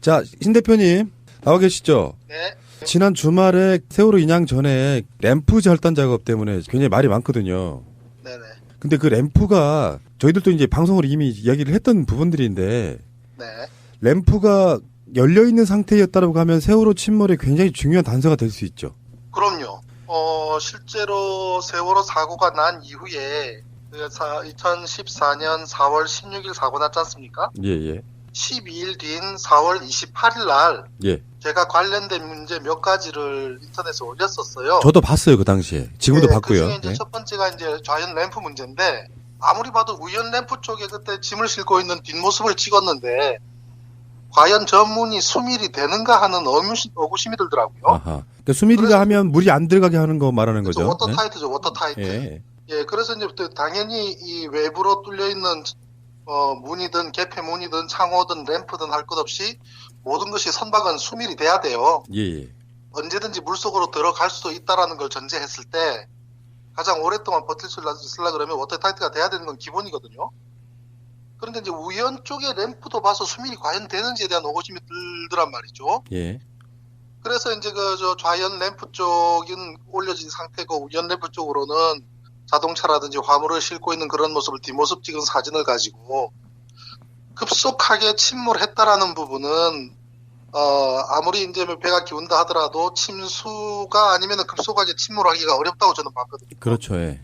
자, 신 대표님 나와 계시죠? 네. 지난 주말에 세월호 인양 전에 램프 절단 작업 때문에 굉장히 말이 많거든요. 네네. 근데 그 램프가 저희들도 이제 방송으로 이미 이야기를 했던 부분들인데 네. 램프가 열려 있는 상태였다고 하면 세월호 침몰에 굉장히 중요한 단서가 될 수 있죠. 그럼요. 어, 실제로 세월호 사고가 난 이후에 그 사- 2014년 4월 16일 사고 났지 않습니까? 예, 예. 12일 뒤인 4월 28일 날 예. 제가 관련된 문제 몇 가지를 인터넷에 올렸었어요. 저도 봤어요, 그 당시에. 지금도 네, 봤고요. 그중에 이제 예. 첫 번째가 이제 좌연 램프 문제인데 아무리 봐도 우연 램프 쪽에 그때 짐을 싣고 있는 뒷모습을 찍었는데 과연 저 문이 수밀이 되는가 하는 의무심, 의구심이 들더라고요. 아하. 그러니까 그래서- 하면 물이 안 들어가게 하는 거 말하는. 거죠. 워터 타이트죠, 워터 타이트. 예. 예, 그래서 이제 또 당연히 이 외부로 뚫려 있는 어, 문이든 개폐 문이든 창호든 램프든 할 것 없이 모든 것이 선박은 수밀이 돼야 돼요. 예, 예. 언제든지 물 속으로 들어갈 수도 있다라는 걸 전제했을 때 가장 오랫동안 버틸 수 있으려 그러면 워터타이트가 돼야 되는 건 기본이거든요. 그런데 이제 우연 쪽에 램프도 봐서 수밀이 과연 되는지에 대한 의구심이 들더란 말이죠. 예. 그래서 이제 그 저 좌연 램프 쪽은 올려진 상태고 우연 램프 쪽으로는 자동차라든지 화물을 싣고 있는 그런 모습을 뒷모습 찍은 사진을 가지고 급속하게 침몰했다라는 부분은 어 아무리 이제 뭐 배가 기운다 하더라도 침수가 아니면 급속하게 침몰하기가 어렵다고 저는 봤거든요. 그렇죠. 예.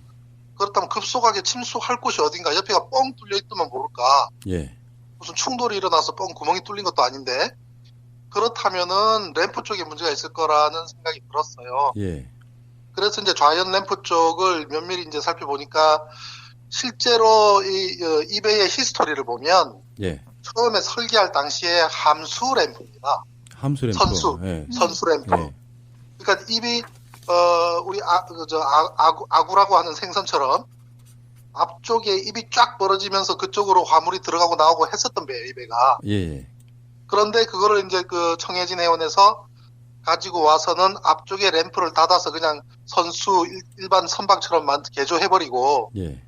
그렇다면 급속하게 침수할 곳이 어딘가 옆에가 뻥 뚫려 있으면 모를까 예. 무슨 충돌이 일어나서 뻥 구멍이 뚫린 것도 아닌데 그렇다면은 램프 쪽에 문제가 있을 거라는 생각이 들었어요. 예. 그래서 이제 좌연 램프 쪽을 면밀히 이제 살펴보니까 실제로 이 어, 이베이의 히스토리를 보면 예. 처음에 설계할 당시에 함수 램프입니다. 함수 램프. 선수. 예. 선수 램프. 예. 그러니까 입이 어 우리 아, 그저 아, 아구, 아구라고 하는 생선처럼 앞쪽에 입이 쫙 벌어지면서 그쪽으로 화물이 들어가고 나오고 했었던 배예요, 이 배가. 예. 예. 그런데 그거를 이제 그 청해진 해원에서 가지고 와서는 앞쪽에 램프를 닫아서 그냥 선수 일- 일반 선박처럼 만 개조해버리고 예.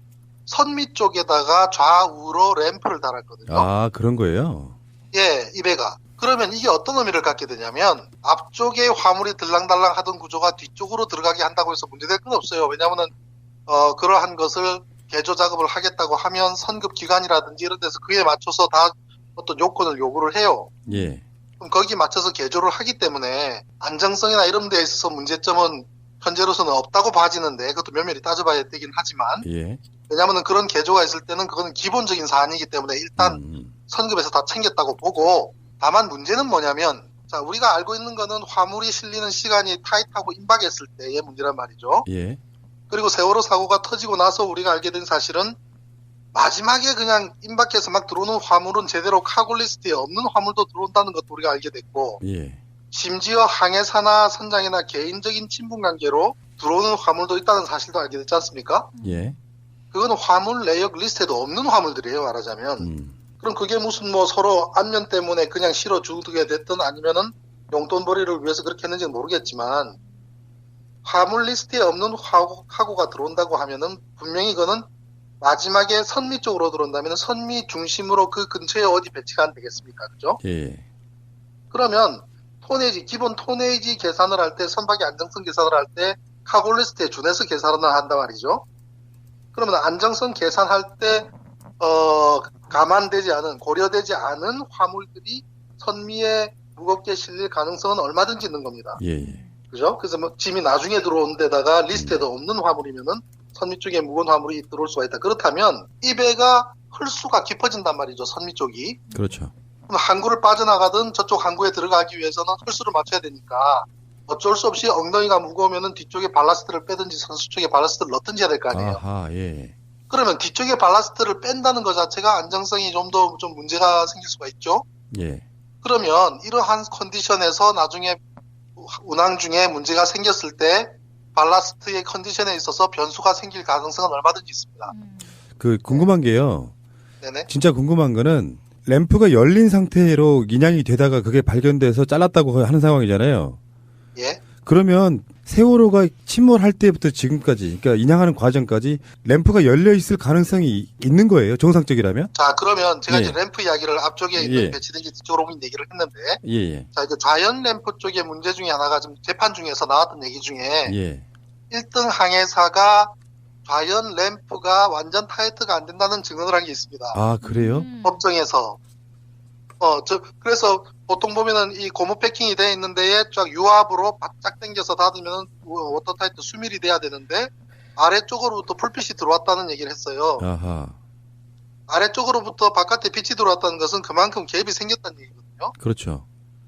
선미 쪽에다가 좌우로 램프를 달았거든요. 아, 그런 거예요. 예, 이 배가. 그러면 이게 어떤 의미를 갖게 되냐면 앞쪽에 화물이 들랑달랑 하던 구조가 뒤쪽으로 들어가게 한다고 해서 문제될 건 없어요. 왜냐하면은 어 그러한 것을 개조 작업을 하겠다고 하면 선급 기관이라든지 이런 데서 그에 맞춰서 다 어떤 요건을 요구를 해요. 예. 그럼 거기에 맞춰서 개조를 하기 때문에 안정성이나 이런 데에 있어서 문제점은 현재로서는 없다고 봐지는데 그것도 면밀히 따져봐야 되긴 하지만 예. 왜냐하면 그런 개조가 있을 때는 그거는 기본적인 사안이기 때문에 일단 음, 선급에서 다 챙겼다고 보고 다만 문제는 뭐냐면 자 우리가 알고 있는 거는 화물이 실리는 시간이 타이트하고 임박했을 때의 문제란 말이죠. 예. 그리고 세월호 사고가 터지고 나서 우리가 알게 된 사실은 마지막에 그냥 임박해서 막 들어오는 화물은 제대로 카고 리스트에 없는 화물도 들어온다는 것도 우리가 알게 됐고 예. 심지어 항해사나 선장이나 개인적인 친분 관계로 들어오는 화물도 있다는 사실도 알게 됐지 않습니까? 예. 그거는 화물 내역 리스트에도 없는 화물들이에요 말하자면 음. 그럼 그게 무슨 뭐 서로 안면 때문에 그냥 실어 주게 됐든 아니면은 용돈벌이를 위해서 그렇게 했는지는 모르겠지만 화물 리스트에 없는 화고, 카고가 들어온다고 하면은 분명히 그거는 마지막에 선미 쪽으로 들어온다면 선미 중심으로 그 근처에 어디 배치가 안 되겠습니까? 그죠? 예. 그러면 토네이지, 기본 토네이지 계산을 할 때, 선박의 안정성 계산을 할 때, 카고 리스트에 준해서 계산을 한단 말이죠. 그러면 안정성 계산할 때, 어, 감안되지 않은, 고려되지 않은 화물들이 선미에 무겁게 실릴 가능성은 얼마든지 있는 겁니다. 예. 예. 그죠? 그래서 뭐 짐이 나중에 들어온 데다가 리스트에도 없는 화물이면은 선미 쪽에 무거운 화물이 들어올 수가 있다. 그렇다면 이 배가 흘수가 깊어진단 말이죠. 선미 쪽이. 그렇죠. 그럼 항구를 빠져나가든 저쪽 항구에 들어가기 위해서는 홀수를 맞춰야 되니까 어쩔 수 없이 엉덩이가 무거우면은 뒤쪽에 발라스트를 빼든지 선수 쪽에 발라스트를 넣든지 해야 될 거 아니에요. 아하, 예. 그러면 뒤쪽에 발라스트를 뺀다는 것 자체가 안정성이 좀 더좀 문제가 생길 수가 있죠. 예. 그러면 이러한 컨디션에서 나중에 운항 중에 문제가 생겼을 때 발라스트의 컨디션에 있어서 변수가 생길 가능성은 얼마든지 있습니다. 그 궁금한 게요. 네네. 진짜 궁금한 거는 램프가 열린 상태로 인양이 되다가 그게 발견돼서 잘랐다고 하는 상황이잖아요. 예. 그러면 세월호가 침몰할 때부터 지금까지, 그러니까 인양하는 과정까지 램프가 열려 있을 가능성이 있는 거예요. 정상적이라면? 자, 그러면 제가 예. 이제 램프 이야기를 앞쪽에 있는 예. 배치된 게 뒤쪽으로 온 얘기를 했는데, 예, 예. 자, 그 좌연 램프 쪽의 문제 중에 하나가 지금 재판 중에서 나왔던 얘기 중에, 예. 1등 항해사가 좌연 램프가 완전 타이트가 안 된다는 증언을 한 게 있습니다. 아, 그래요? 음. 법정에서. 어, 저, 그래서 보통 보면은 이 고무 패킹이 되어 있는데 쫙 유압으로 바짝 당겨서 닫으면은 워- 워터 타이트 수밀이 돼야 되는데 아래쪽으로부터 풀빛이 들어왔다는 얘기를 했어요. 아하. 아래쪽으로부터 바깥에 빛이 들어왔다는 것은 그만큼 갭이 생겼다는 얘기거든요. 그렇죠.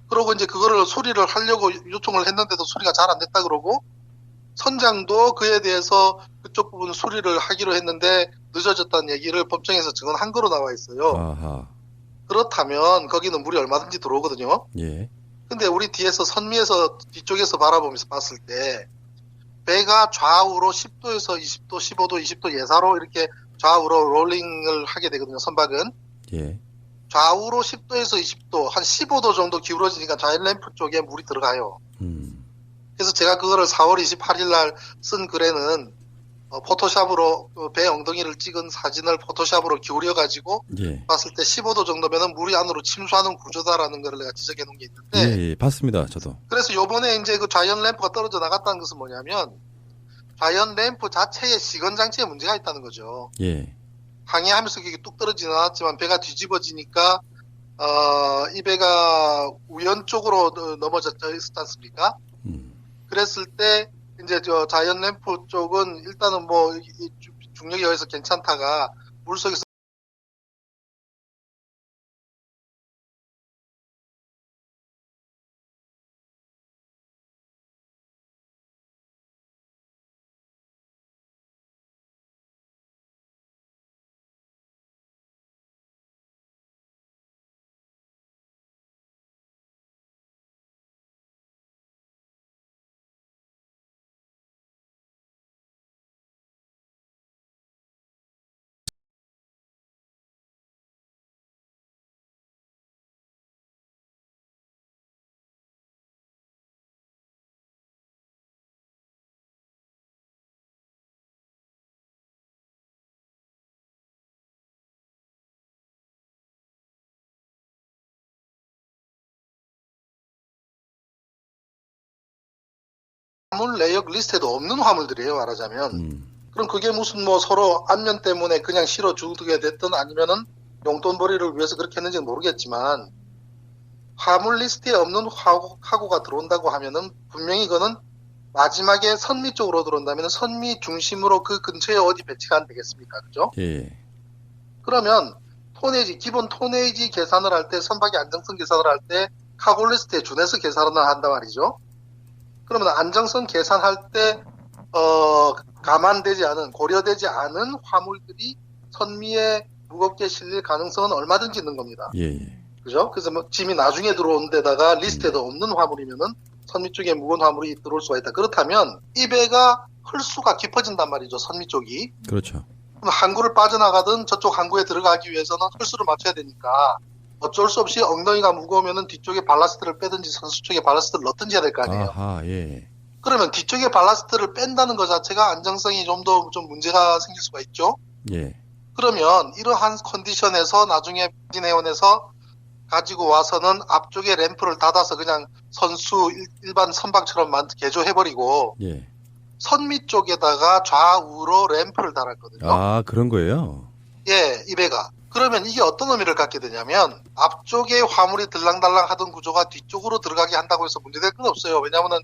그러고 이제 그거를 수리를 하려고 요청을 했는데도 수리가 잘 안 됐다 그러고 선장도 그에 대해서 그쪽 부분 수리를 하기로 했는데 늦어졌다는 얘기를 법정에서 증언한 거로 나와 있어요. 아하. 그렇다면 거기는 물이 얼마든지 들어오거든요. 예. 근데 우리 뒤에서 선미에서 뒤쪽에서 바라보면서 봤을 때 배가 좌우로 10도에서 20도, 15도, 20도 예사로 이렇게 좌우로 롤링을 하게 되거든요. 선박은 예. 좌우로 10도에서 20도, 한 15도 정도 기울어지니까 좌일 램프 쪽에 물이 들어가요. 음. 그래서 제가 그거를 4월 28일 날 쓴 글에는 어, 포토샵으로 어, 배 엉덩이를 찍은 사진을 포토샵으로 기울여 가지고 예. 봤을 때 15도 정도면은 물이 안으로 침수하는 구조다라는 걸 내가 지적해 놓은 게 있는데 예, 예. 봤습니다. 저도. 그래서 요번에 이제 그 좌연 램프가 떨어져 나갔다는 것은 뭐냐면 좌연 램프 자체에 시건 장치에 문제가 있다는 거죠. 예. 항해하면서 이게 뚝 떨어지는 않았지만 배가 뒤집어지니까 어, 이 배가 우연 쪽으로 어, 넘어졌지 않습니까? 음. 그랬을 때 이제 저 자연 램프 쪽은 일단은 뭐 이- 이 주- 중력에 의해서 괜찮다가 물속에서 화물 내역 리스트에도 없는 화물들이에요 말하자면 음. 그럼 그게 무슨 뭐 서로 안면 때문에 그냥 실어 주게 됐든 아니면은 용돈벌이를 위해서 그렇게 했는지는 모르겠지만 화물 리스트에 없는 화고, 카고가 들어온다고 하면은 분명히 그거는 마지막에 선미 쪽으로 들어온다면 선미 중심으로 그 근처에 어디 배치가 안 되겠습니까? 그죠? 예. 그러면 토네이지, 기본 토네이지 계산을 할 때, 선박의 안정성 계산을 할 때, 카고 리스트에 준해서 계산을 한단 말이죠. 그러면 안정성 계산할 때, 어, 감안되지 않은, 고려되지 않은 화물들이 선미에 무겁게 실릴 가능성은 얼마든지 있는 겁니다. 예, 예. 그죠? 그래서 뭐 짐이 나중에 들어온 데다가 리스트에도 없는 화물이면은 선미 쪽에 무거운 화물이 들어올 수가 있다. 그렇다면 이 배가 흘수가 깊어진단 말이죠. 선미 쪽이. 그렇죠. 그럼 항구를 빠져나가든 저쪽 항구에 들어가기 위해서는 홀수를 맞춰야 되니까 어쩔 수 없이 엉덩이가 무거우면은 뒤쪽에 발라스트를 빼든지 선수 쪽에 발라스트를 넣든지 해야 될 거 아니에요. 아하, 예. 그러면 뒤쪽에 발라스트를 뺀다는 것 자체가 안정성이 좀 더좀 문제가 생길 수가 있죠. 예. 그러면 이러한 컨디션에서 나중에 진해원에서 가지고 와서는 앞쪽에 램프를 닫아서 그냥 선수 일- 일반 선박처럼 만 개조해버리고 예. 선미 쪽에다가 좌우로 램프를 달았거든요. 아, 그런 거예요? 예, 이 배가. 그러면 이게 어떤 의미를 갖게 되냐면 앞쪽에 화물이 들랑달랑 하던 구조가 뒤쪽으로 들어가게 한다고 해서 문제될 건 없어요. 왜냐하면은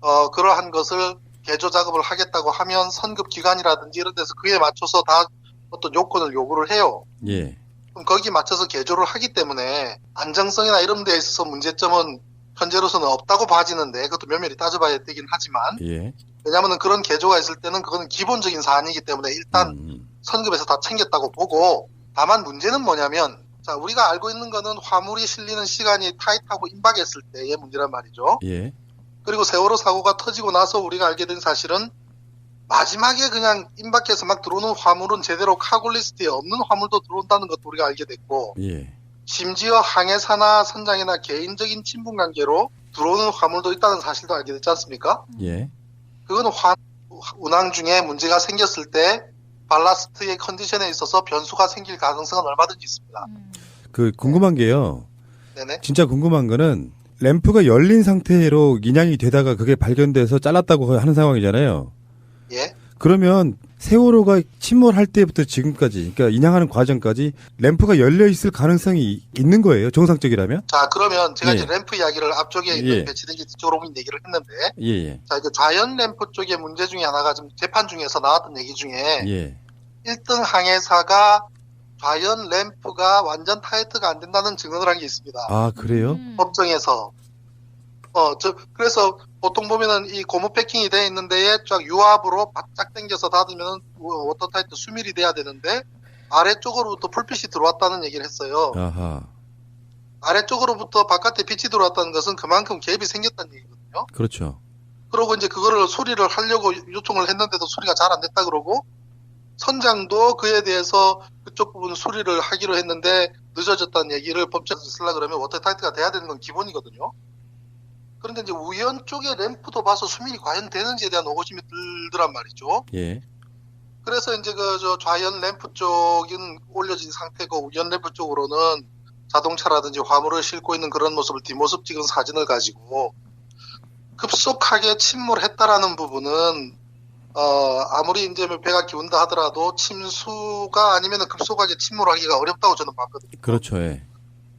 어, 그러한 것을 개조 작업을 하겠다고 하면 선급 기관이라든지 이런 데서 그에 맞춰서 다 어떤 요건을 요구를 해요. 예. 그럼 거기 맞춰서 개조를 하기 때문에 안정성이나 이런 데에 있어서 문제점은 현재로서는 없다고 봐지는데 그것도 면밀히 따져봐야 되긴 하지만 예. 왜냐하면 그런 개조가 있을 때는 그거는 기본적인 사안이기 때문에 일단 음, 선급에서 다 챙겼다고 보고 다만 문제는 뭐냐면 자 우리가 알고 있는 거는 화물이 실리는 시간이 타이트하고 임박했을 때의 문제란 말이죠. 예. 그리고 세월호 사고가 터지고 나서 우리가 알게 된 사실은 마지막에 그냥 임박해서 막 들어오는 화물은 제대로 카고 리스트에 없는 화물도 들어온다는 것도 우리가 알게 됐고 예. 심지어 항해사나 선장이나 개인적인 친분 관계로 들어오는 화물도 있다는 사실도 알게 됐지 않습니까? 예. 그건 화, 운항 중에 문제가 생겼을 때 발라스트의 컨디션에 있어서 변수가 생길 가능성은 얼마든지 있습니다. 음. 그 궁금한 게요. 네네. 진짜 궁금한 거는 램프가 열린 상태로 인양이 되다가 그게 발견돼서 잘랐다고 하는 상황이잖아요. 예. 그러면 세월호가 침몰할 때부터 지금까지, 그러니까 인양하는 과정까지 램프가 열려 있을 가능성이 있는 거예요. 정상적이라면? 자, 그러면 제가 예. 이제 램프 이야기를 앞쪽에 있는 예. 배치된 게 뒤쪽으로 얘기를 했는데, 예, 예. 자, 그 좌연 램프 쪽의 문제 중에 하나가 지금 재판 중에서 나왔던 얘기 중에, 예. 1등 항해사가 좌연 램프가 완전 타이트가 안 된다는 증언을 한 게 있습니다. 아, 그래요? 음. 법정에서. 어, 저, 그래서 보통 보면은 이 고무 패킹이 되어 있는데 쫙 유압으로 바짝 당겨서 닫으면은 워- 워터 타이트 수밀이 돼야 되는데 아래쪽으로부터 풀빛이 들어왔다는 얘기를 했어요. 아하. 아래쪽으로부터 바깥에 빛이 들어왔다는 것은 그만큼 갭이 생겼다는 얘기거든요. 그렇죠. 그러고 이제 그거를 수리를 하려고 요청을 했는데도 수리가 잘 안 됐다 그러고 선장도 그에 대해서 그쪽 부분 수리를 하기로 했는데 늦어졌다는 얘기를 법정에서 쓰려 그러면 워터타이트가 돼야 되는 건 기본이거든요. 그런데 이제 우연 쪽에 램프도 봐서 수밀이 과연 되는지에 대한 의구심이 들더란 말이죠. 예. 그래서 이제 그 저 좌연 램프 쪽은 올려진 상태고 우연 램프 쪽으로는 자동차라든지 화물을 싣고 있는 그런 모습을 뒷모습 찍은 사진을 가지고 급속하게 침몰했다라는 부분은 어 아무리 이제 뭐 배가 기운다 하더라도 침수가 아니면 급속하게 침몰하기가 어렵다고 저는 봤거든요. 그렇죠. 예.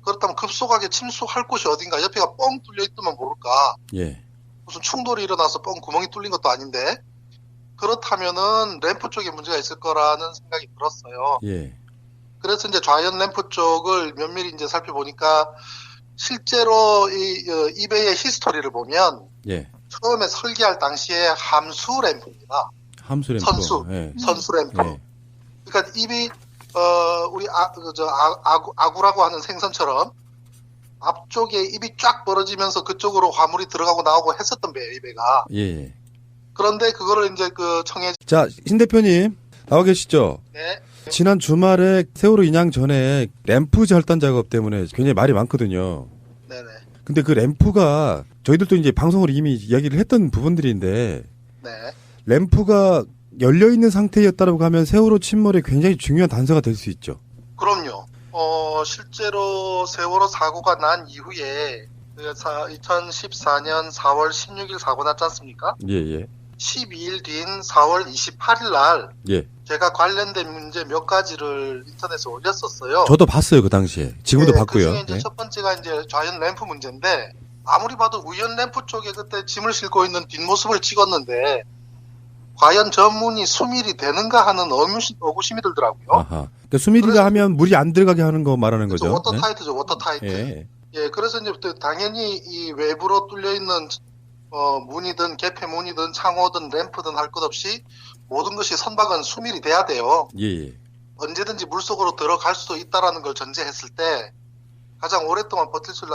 그렇다면 급속하게 침수할 곳이 어딘가 옆에가 뻥 뚫려 있으면 모를까 예. 무슨 충돌이 일어나서 뻥 구멍이 뚫린 것도 아닌데 그렇다면은 램프 쪽에 문제가 있을 거라는 생각이 들었어요. 예. 그래서 이제 좌연 램프 쪽을 면밀히 이제 살펴보니까 실제로 이 어, 이베이의 히스토리를 보면 예. 처음에 설계할 당시에 함수 램프입니다. 함수 램프. 선수. 예. 선수 램프. 예. 그러니까 입이 어 우리 아, 그저 아, 아구, 아구라고 하는 생선처럼 앞쪽에 입이 쫙 벌어지면서 그쪽으로 화물이 들어가고 나오고 했었던 배예요, 이 배가. 예. 예. 그런데 그거를 이제 그 청해 자, 신 대표님. 나와 계시죠? 네. 지난 주말에 세월호 인양 전에 램프 절단 작업 때문에 굉장히 말이 많거든요. 네네. 근데 그 램프가 저희들도 이제 방송으로 이미 이야기를 했던 부분들인데 네. 램프가 열려 있는 상태였다고 하면 세월호 침몰에 굉장히 중요한 단서가 될 수 있죠. 그럼요. 어, 실제로 세월호 사고가 난 이후에 그 사- 2014년 4월 16일 사고 났지 않습니까? 예, 예. 12일 뒤인 4월 28일 날 예. 제가 관련된 문제 몇 가지를 인터넷에 올렸었어요. 저도 봤어요, 그 당시에. 지금도 네, 봤고요. 그중에 이제 예. 첫 번째가 이제 좌연 램프 문제인데 아무리 봐도 우연 램프 쪽에 그때 짐을 싣고 있는 뒷모습을 찍었는데 과연 전문이 수밀이 되는가 하는 의구심이 들더라고요. 아하. 그러니까 그래서- 하면 물이 안 들어가게 하는 거 말하는 거죠. 워터 타이트죠, 워터 타이트. 예. 예, 그래서 이제 또 당연히 이 외부로 뚫려 있는 어, 문이든 개폐 문이든 창호든 램프든 할 것 없이 모든 것이 선박은 수밀이 돼야 돼요. 예, 예. 언제든지 물 속으로 들어갈 수도 있다라는 걸 전제했을 때 가장 오랫동안 버틸 수 있는